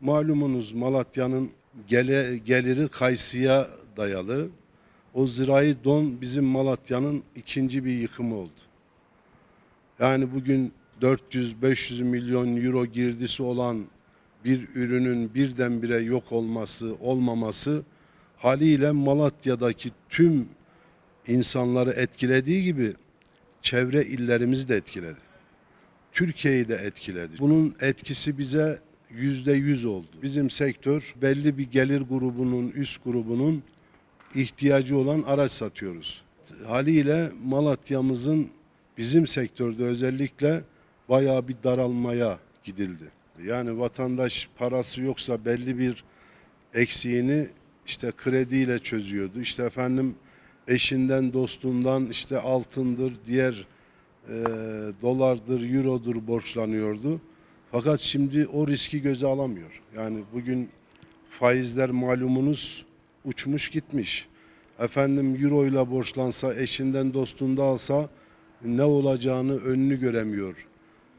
Malumunuz Malatya'nın gele- geliri kayısıya dayalı. O zirai don bizim Malatya'nın ikinci bir yıkımı oldu. Yani bugün 400-500 milyon euro girdisi olan bir ürünün birdenbire yok olması, olmaması haliyle Malatya'daki tüm insanları etkilediği gibi çevre illerimizi de etkiledi. Türkiye'yi de etkiledi. Bunun etkisi bize yüzde yüz oldu. Bizim sektör belli bir gelir grubunun, üst grubunun ihtiyacı olan araç satıyoruz. Haliyle Malatya'mızın bizim sektörde özellikle bayağı bir daralmaya gidildi. Yani vatandaş parası yoksa belli bir eksiğini işte krediyle çözüyordu. İşte efendim eşinden, dostundan işte altındır, diğer e, dolardır, eurodur borçlanıyordu. Fakat şimdi o riski göze alamıyor. Yani bugün faizler malumunuz uçmuş gitmiş. Efendim euro ile borçlansa, eşinden dostunda alsa ne olacağını önünü göremiyor.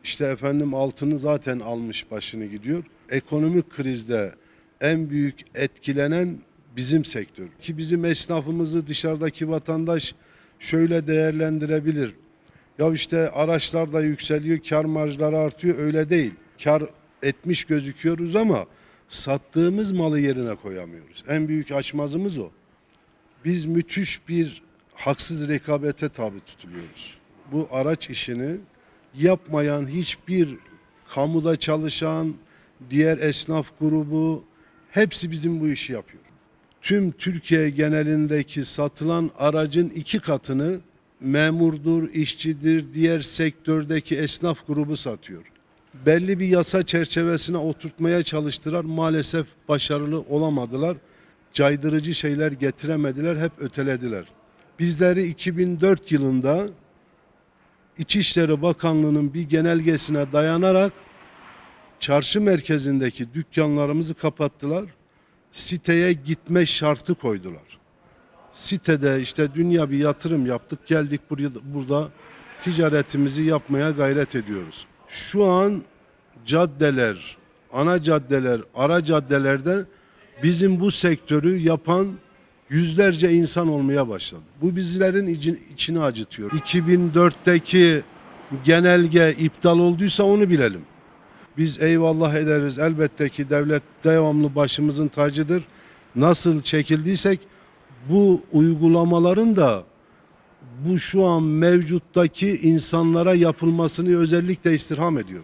İşte efendim altını zaten almış başını gidiyor. Ekonomik krizde en büyük etkilenen bizim sektör. Ki bizim esnafımızı dışarıdaki vatandaş şöyle değerlendirebilir. Ya işte araçlar da yükseliyor, kar marjları artıyor. Öyle değil. Kar etmiş gözüküyoruz ama sattığımız malı yerine koyamıyoruz. En büyük açmazımız o. Biz müthiş bir haksız rekabete tabi tutuluyoruz. Bu araç işini yapmayan hiçbir kamuda çalışan, diğer esnaf grubu hepsi bizim bu işi yapıyor. Tüm Türkiye genelindeki satılan aracın iki katını memurdur, işçidir, diğer sektördeki esnaf grubu satıyor. Belli bir yasa çerçevesine oturtmaya çalıştılar. Maalesef başarılı olamadılar. Caydırıcı şeyler getiremediler, hep ötelediler. Bizleri 2004 yılında İçişleri Bakanlığı'nın bir genelgesine dayanarak çarşı merkezindeki dükkanlarımızı kapattılar. Siteye gitme şartı koydular. Sitede işte dünya bir yatırım yaptık. Geldik buraya burada ticaretimizi yapmaya gayret ediyoruz. Şu an caddeler, ana caddeler, ara caddelerde bizim bu sektörü yapan yüzlerce insan olmaya başladı. Bu bizlerin içi- içini acıtıyor. 2004'teki genelge iptal olduysa onu bilelim. Biz eyvallah ederiz. Elbette ki devlet devamlı başımızın tacıdır. Nasıl çekildiysek bu uygulamaların da bu şu an mevcuttaki insanlara yapılmasını özellikle istirham ediyor.